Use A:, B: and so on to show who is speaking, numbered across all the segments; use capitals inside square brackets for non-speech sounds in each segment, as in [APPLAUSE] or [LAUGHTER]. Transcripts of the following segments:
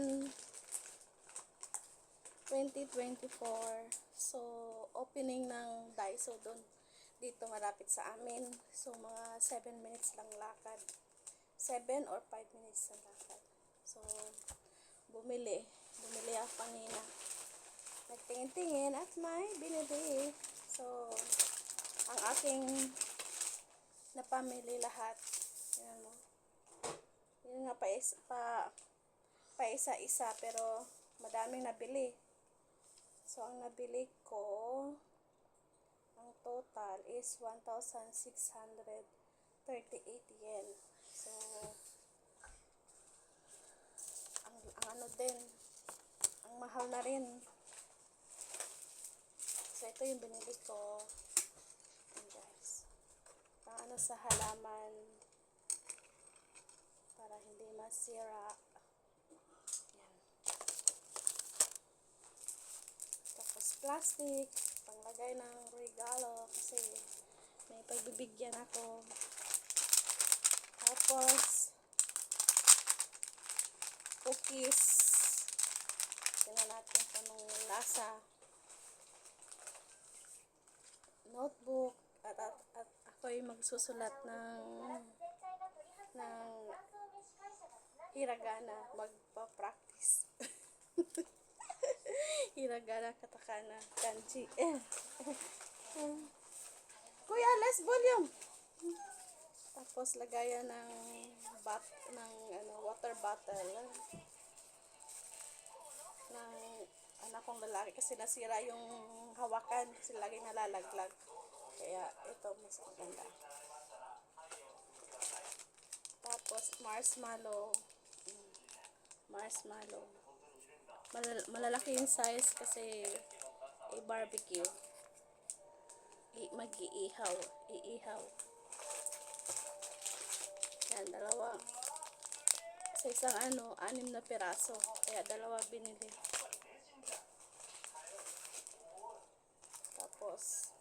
A: 1, 2024. So, opening ng Daiso doon. Dito malapit sa amin. So, mga 7 minutes lang lakad. 7 or 5 minutes lang lakad. So, bumili. Bumili ako kanina. Nagtingin-tingin at may binili. So, ang aking napamili lahat. Yan mo. Yun nga pa, is, pa, pa isa-isa pero madaming nabili. So, ang nabili ko, ang total is 1,638 yen. So, ang, ang ano din, ang mahal na rin. So, ito yung binili ko. Yan, guys. Pang ano sa halaman para hindi masira. Yan. Tapos plastic, panglagay ng regalo kasi may pagbibigyan ako. Tapos cookies. Tingnan natin kung anong lasa. Notebook at, at, at ako'y magsusulat ng ng hiragana magpa-practice. [LAUGHS] hiragana, katakana, kanji. Eh. Kuya, less volume. Tapos lagayan ng bat ng ano water bottle ng anak kong lalaki kasi nasira yung hawakan kasi lagi nalalaglag. Kaya ito mas maganda. Tapos marshmallow. Mm, Marshmallow. Malal- malalaki yung size kasi i-barbecue. Mag-iihaw. Iihaw. Yan, dalawa. Sa isang ano, anim na piraso. Kaya dalawa binili. Tapos,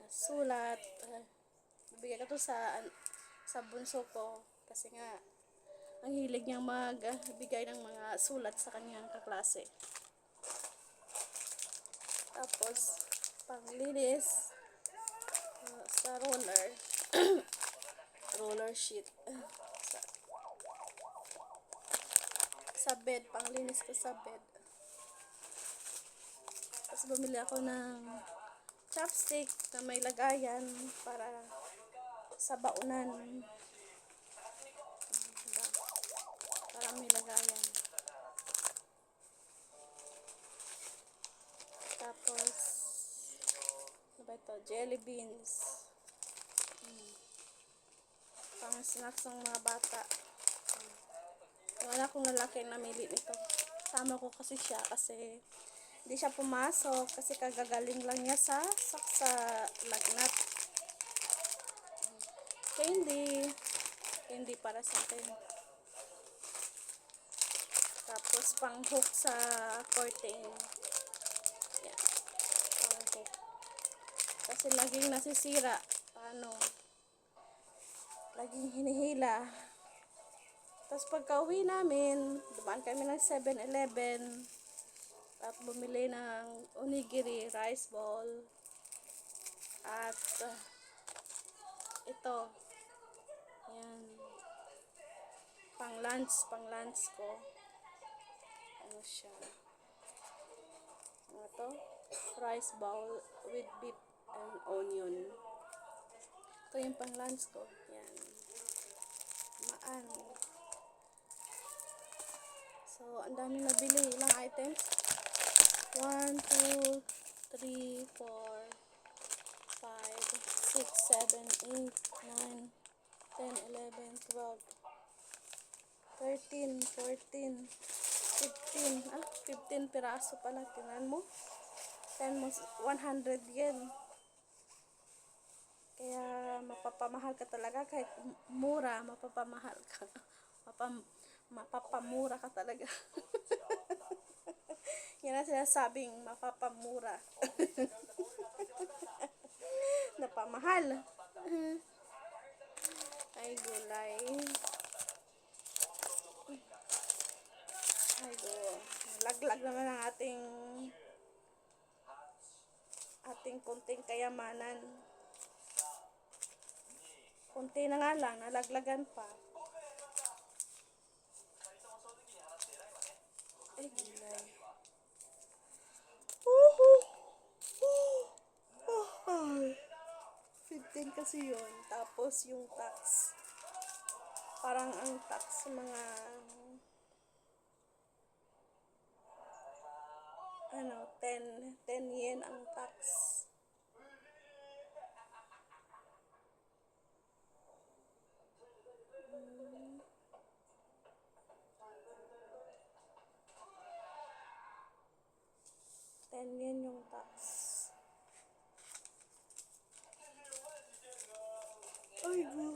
A: ah, sulat. Uh, bibigyan ko to sa an- sa bunso ko kasi nga ang hilig niyang magbigay ng mga sulat sa kanyang kaklase. Tapos, panglinis uh, sa roller. [CLEARS THROAT] roller sheet. sa, sa bed, panglinis ko sa bed. Tapos bumili ako ng chopstick na may lagayan para sa baunan. Para may lagayan. Tapos, ano ba ito? Jelly beans. Mm. Pang snacks ng mga bata. Mm. Wala akong lalaki na namili nito. Tama ko kasi siya kasi hindi siya pumasok kasi kagagaling lang niya sa sa lagnat. Candy. Candy para sa akin. Tapos pang hook sa curtain. Yan. Pang hook. Kasi laging nasisira. Paano? Laging hinihila. Tapos pagka uwi namin, dumaan kami ng 7-Eleven. At bumili ng onigiri, rice ball. At uh, ito. Yan. Pang lunch, pang lunch ko. Ano siya? Ano to? Rice bowl with beef and onion. Ito yung pang lunch ko. Yan. Maan. So, ang dami nabili. Ilang items? 1, 2, 3, 4, 5, 6, 7, 8, 9, 10, 11, 12, 13, 14, 15. Ah, 15 piraso pala. Tinan mo. 10 mo, 100 yen. Kaya mapapamahal ka talaga kahit mura, mapapamahal ka. [LAUGHS] Mapam, mapapamura ka talaga. [LAUGHS] Yan ang sinasabing mapapamura. [LAUGHS] Napamahal. Ay, gulay. Ay, ating ating kunting kayamanan. Kunti na nga lang, nalaglagan pa. Ay, gulay. Uhu! Ay. 15 kasi yun. Tapos yung tax. Parang ang tax mga ano, 10, 10 yen ang tax. Mm. 10 yen yung tax. Ay, go.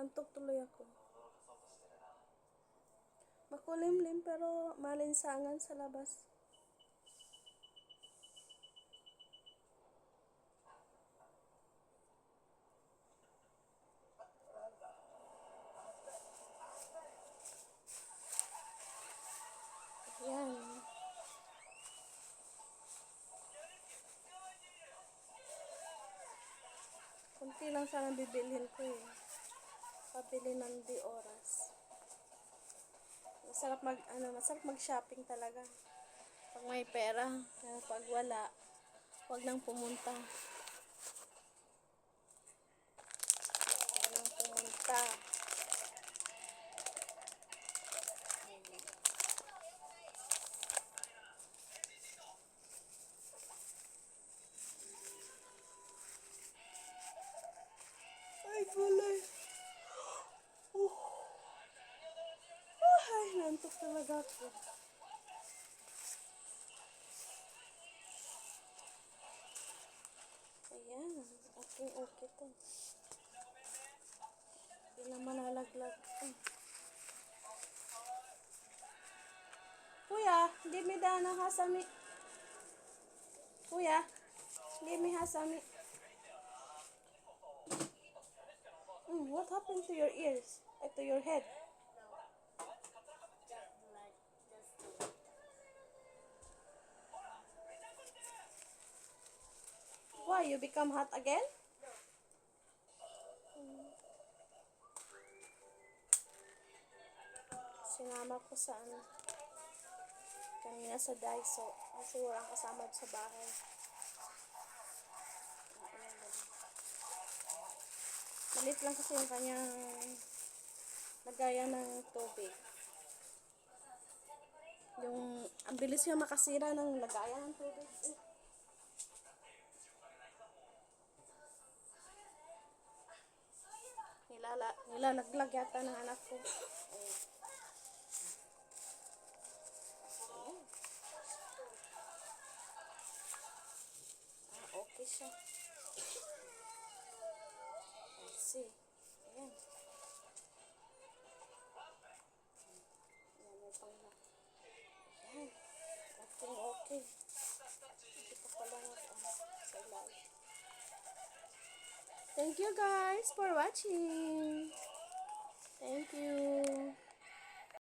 A: Nantok tuloy ako. Makulimlim pero malinsangan sa labas. Yan. Kunti lang sana bibilhin ko eh. Pabili ng di oras. Masarap mag, ano, masarap mag-shopping talaga. Pag may pera, pag wala, wag nang pumunta. Wag nang pumunta. Ay, gulay. Oh. Ay, talaga ako. Ayan, okay, okay to. Hindi naman nalaglag. Ay. Kuya, me the ano, hasami. Kuya, give me hasami. Mm, what happened to your ears? Uh, to your head? Why? You become hot again? Mm. Sinama ko sa ano. Kanina sa Daiso. Kasi walang kasama sa bahay. Malit lang kasi yung kanyang lagayan ng tubig. Yung, ang bilis niya makasira ng lagayan ng tubig. Eh. Nilala, nilalaglag yata ng anak ko. Ah, okay siya. I see. Ayan, Thank you guys for watching. Thank you.